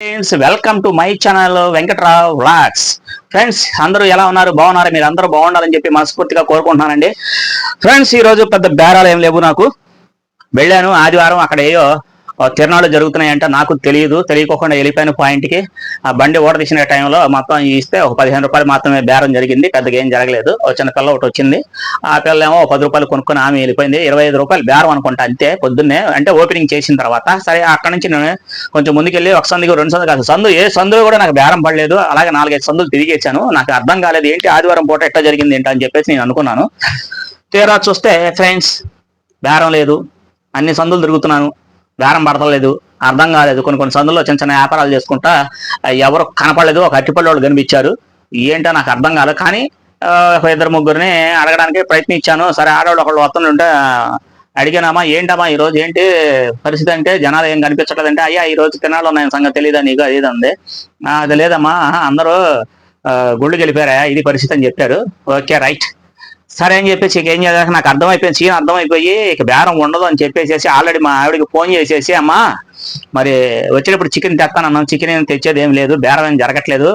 Friends welcome to my channel Venkatrao vlogs friends అందరూ ఎలా ఉన్నారు? బాగున్నారు? మీరు అందరూ బాగుండాలని చెప్పి మనస్ఫూర్తిగా కోరుకుంటున్నానండి. ఫ్రెండ్స్ ఈ రోజు పెద్ద బేరాలు ఏం లేవు నాకు. వెళ్ళాను ఆదివారం అక్కడ ఏయో తిరణాలు జరుగుతున్నాయంటే. నాకు తెలియదు తెలియకోకుండా వెళ్ళిపోయిన పాయింట్కి ఆ బండి ఓడ తీసిన టైంలో మొత్తం ఇస్తే ఒక పదిహేను రూపాయలు మాత్రమే బేరం జరిగింది. పెద్దగా ఏం జరగలేదు. ఒక చిన్న పిల్ల ఒకటి వచ్చింది. ఆ పిల్ల ఏమో పది రూపాయలు కొనుక్కొని ఆమె వెళ్ళిపోయింది. ఇరవై ఐదు రూపాయలు బేరం అనుకుంటా అంతే పొద్దున్నే. అంటే ఓపెనింగ్ చేసిన తర్వాత సరే అక్కడ నుంచి నేను కొంచెం ముందుకెళ్ళి ఒక సందుకు రెండు సందుకు కాదు సందు ఏ సందులో కూడా నాకు బేరం పడలేదు. అలాగే నాలుగైదు సందులు తిరిగేచ్చాను నాకు అర్థం కాలేదు ఏంటి ఆదివారం పూట ఎట్లా జరిగింది ఏంటి అని చెప్పేసి నేను అనుకున్నాను. తీరా చూస్తే ఫ్రెండ్స్ బేరం లేదు. అన్ని సందులు తిరుగుతున్నాను. బేరం పడతలేదు అర్థం కాలేదు. కొన్ని కొన్ని సందుల్లో చిన్న చిన్న వ్యాపారాలు చేసుకుంటా ఎవరు కనపడలేదు ఒక అట్టిపల్లి వాళ్ళు కనిపించారు. ఏంటో నాకు అర్థం కాదు కానీ ఒక ఇద్దరు ముగ్గురిని అడగడానికి ప్రయత్నించాను. సరే ఆడవాళ్ళు ఒకళ్ళు వస్తుంటే అడిగానమ్మా ఏంటమ్మా ఈ రోజు ఏంటి పరిస్థితి అంటే జనాలు ఏం కనిపించట్లేదంటే అయ్యా ఈ రోజు తినాలి సంగతి తెలియదా నీకు? అది ఇది అది. లేదమ్మా అందరూ గుళ్ళు గెలిపారా ఇది పరిస్థితి అని చెప్పారు. Okay right. సరే అని చెప్పేసి ఇక ఏం చేయాలి? నాకు అర్థమైపోయింది. సీన్ అర్థమైపోయి ఇక బేరం ఉండదు అని చెప్పేసి ఆల్రెడీ మా ఆవిడకి ఫోన్ చేసేసి అమ్మా మరి వచ్చేటప్పుడు చికెన్ తెస్తానన్నాను చికెన్ ఏం తెచ్చేది ఏం లేదు. బేరం ఏం జరగట్లేదు.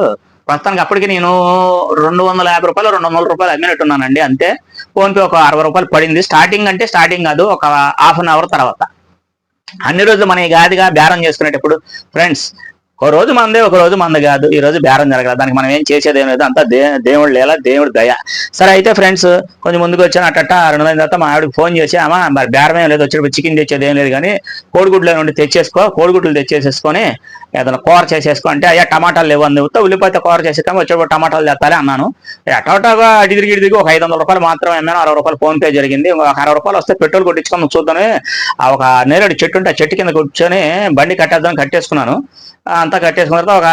ప్రస్తుతానికి అప్పటికి నేను రెండు వందల యాభై రూపాయలు రెండు వందల రూపాయలు అమ్మినట్టున్నానండి. అంతే. ఫోన్ పే ఒక అరవై రూపాయలు పడింది. స్టార్టింగ్ అంటే స్టార్టింగ్ కాదు ఒక హాఫ్ అన్ అవర్ తర్వాత. అన్ని రోజులు మన ఈ గాదిగా బేరం చేసుకునేటప్పుడు ఫ్రెండ్స్ ఒక రోజు మందే ఒక రోజు మంది కాదు. ఈ రోజు బేరం జరగదు దానికి మనం ఏం చేసేది ఏం లేదు. అంతా దే దేవుడు లేదా దేవుడు దయ. సరే అయితే ఫ్రెండ్స్ కొంచెం ముందుకు వచ్చాను. అట్ట రెండు రోజుల తర్వాత మా ఆవిడకి ఫోన్ చేసి అమ్మ మరి బేరం ఏం లేదు. వచ్చేటప్పుడు చికెన్ తెచ్చేది ఏం లేదు కానీ కోడిగుడ్లు నుండి తెచ్చేసుకో. కోడిగుడ్లు తెచ్చేసేసుకొని ఏదైనా కూర చేసేసుకో. అంటే అయ్యా టమాటాలు లేవు. అని చెబుతా ఉల్లిపాయతో కూర చేసేస్తాము వచ్చేటప్పుడు టమాటాలు తెస్తాలి అన్నాను. అటోటాగా అటు తిరిగి తిరిగి ఒక ఐదు వందల రూపాయలు మాత్రమే అమ్మాను అరవై రూపాయలు ఫోన్ పే జరిగింది. ఒక అరవై రూపాయలు వస్తే పెట్రోల్ కొట్టించుకొని చూద్దామని ఒక నేరేడు చెట్టు ఉంటే ఆ చెట్టు కింద కూర్చొని బండి కట్టేద్దాం కట్టేసుకున్నాను. అంత అంతా కట్టేసుకున్న తర్వాత ఒక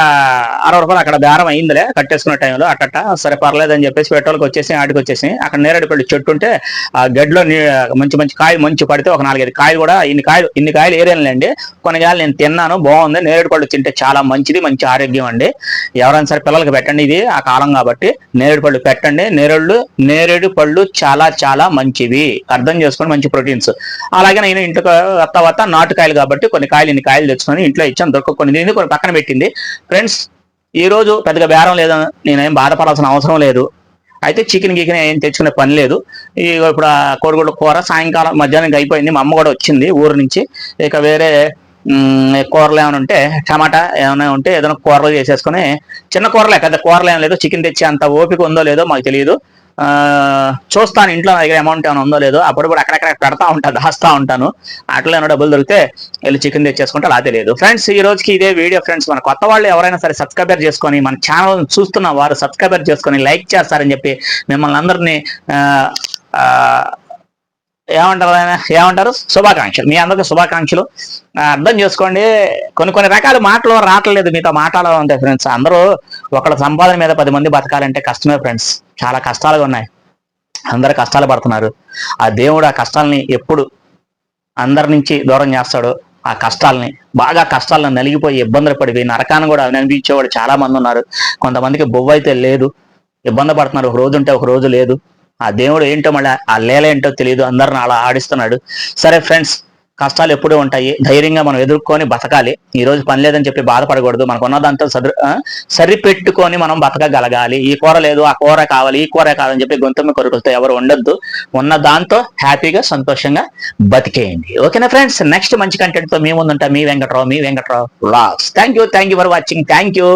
అరవై రూపాయలు అక్కడ బేరం అయిందిలే. కట్టేసుకున్న టైంలో అట్టట సరే పర్లేదు అని చెప్పేసి పెట్రోల్కి వచ్చేసి ఆటికి వచ్చేసి అక్కడ నేరేడు పళ్ళు చెట్టు ఉంటే ఆ గడ్డిలో నీ- మంచి మంచి కాయలు మంచి పడితే ఒక నాలుగైదు కాయలు కూడా ఇన్ని కాయలు ఇన్ని కాయలు ఏరియాలండి. కొన్ని కాయలు నేను తిన్నాను బాగుంది. నేరేడు పళ్ళు తింటే చాలా మంచిది మంచి ఆరోగ్యం అండి. ఎవరైనా సరే పిల్లలకి పెట్టండి ఇది ఆ కాలం కాబట్టి నేరేడు పళ్ళు పెట్టండి. నేరేళ్ళు నేరేడు పళ్ళు చాలా చాలా మంచివి. అర్థం చేసుకొని మంచి ప్రోటీన్స్. అలాగే నేను ఇంటికి వత్త వత్త నాటుకాయలు కాబట్టి కొన్ని కాయలు ఇన్ని కాయలు తెచ్చుకొని ఇంట్లో ఇచ్చాను దొరక కొన్ని పక్కన పెట్టింది. ఫ్రెండ్స్ ఈ రోజు పెద్దగా బేరం లేదు నేనేం బాధపడాల్సిన అవసరం లేదు. అయితే చికెన్ గికెన్ ఏం తెచ్చుకునే పని లేదు. ఇప్పుడు ఆ కోడిగుడ్ల కూర సాయంకాలం మధ్యాహ్నం అయిపోయింది మా అమ్మ కూడా వచ్చింది ఊరు నుంచి. ఇక వేరే కూరలు ఏమైనా ఉంటే టమాటా ఏమైనా ఉంటే ఏదైనా కూరలు చేసేసుకొని చిన్న కూరలే పెద్ద కూరలు ఏం లేదు. చికెన్ తెచ్చే అంత ఓపిక ఉందో లేదో మాకు తెలియదు. చూస్తాను ఇంట్లో దగ్గర అమౌంట్ ఏమైనా ఉందో లేదో అప్పుడప్పుడు అక్కడక్కడ పెడతా ఉంటాను దాస్తా ఉంటాను. అట్లా ఏమైనా డబ్బులు దొరికితే వెళ్ళి చికెన్ తెచ్చేసుకుంటే అలా తెలియదు. ఫ్రెండ్స్ ఈ రోజుకి ఇదే వీడియో ఫ్రెండ్స్ మన కొత్త వాళ్ళు ఎవరైనా సరే సబ్స్క్రైబర్ చేసుకొని మన ఛానల్ చూస్తున్న వారు సబ్స్క్రైబర్ చేసుకొని లైక్ చేస్తారని చెప్పి మిమ్మల్ని అందరినీ ఆ, ఆ, ఏమంటారు ఆయన? ఏమంటారు? శుభాకాంక్షలు. మీ అందరికీ శుభాకాంక్షలు. అర్థం చేసుకోండి. కొన్ని కొన్ని రకాల మాటలు రావట్లేదు మీతో మాట్లాడాలంటే ఫ్రెండ్స్ అందరూ ఒకళ్ళ సంపాదన మీద పది మంది బతకాలంటే కష్టమే ఫ్రెండ్స్ చాలా కష్టాలుగా ఉన్నాయి. అందరు కష్టాలు పడుతున్నారు. ఆ దేవుడు ఆ కష్టాలని ఎప్పుడు అందరి నుంచి దూరం చేస్తాడు ఆ కష్టాలని బాగా కష్టాలను నలిగిపోయి ఇబ్బందులు పడిపోయి నరకాన్ని కూడా అనిపించేవాడు చాలా మంది ఉన్నారు. కొంతమందికి బొవ్వ అయితే లేదు. ఇబ్బంది పడుతున్నారు. ఒక రోజు ఉంటే ఒక రోజు లేదు. ఆ దేవుడు ఏంటో మళ్ళీ ఆ లీల ఏంటో తెలియదు అందరిని అలా ఆడిస్తున్నాడు. సరే ఫ్రెండ్స్ కష్టాలు ఎప్పుడూ ఉంటాయి. ధైర్యంగా మనం ఎదుర్కొని బతకాలి. ఈ రోజు పని లేదని చెప్పి బాధపడకూడదు. మనకున్న దాంతో సరి సరిపెట్టుకొని మనం బతకగలగాలి. ఈ కూర లేదు ఆ కూర కావాలి ఈ కూర కావాలని చెప్పి గొంతు కొరకు వస్తే ఎవరు ఉండొద్దు. ఉన్న దాంతో హ్యాపీగా సంతోషంగా బతికేయండి. ఓకేనా ఫ్రెండ్స్? నెక్స్ట్ మంచి కంటెంట్తో మీ ముందుంటా. మీ వెంకట్రావు మీ Venkatrao vlogs. Thank you thank you for watching thank you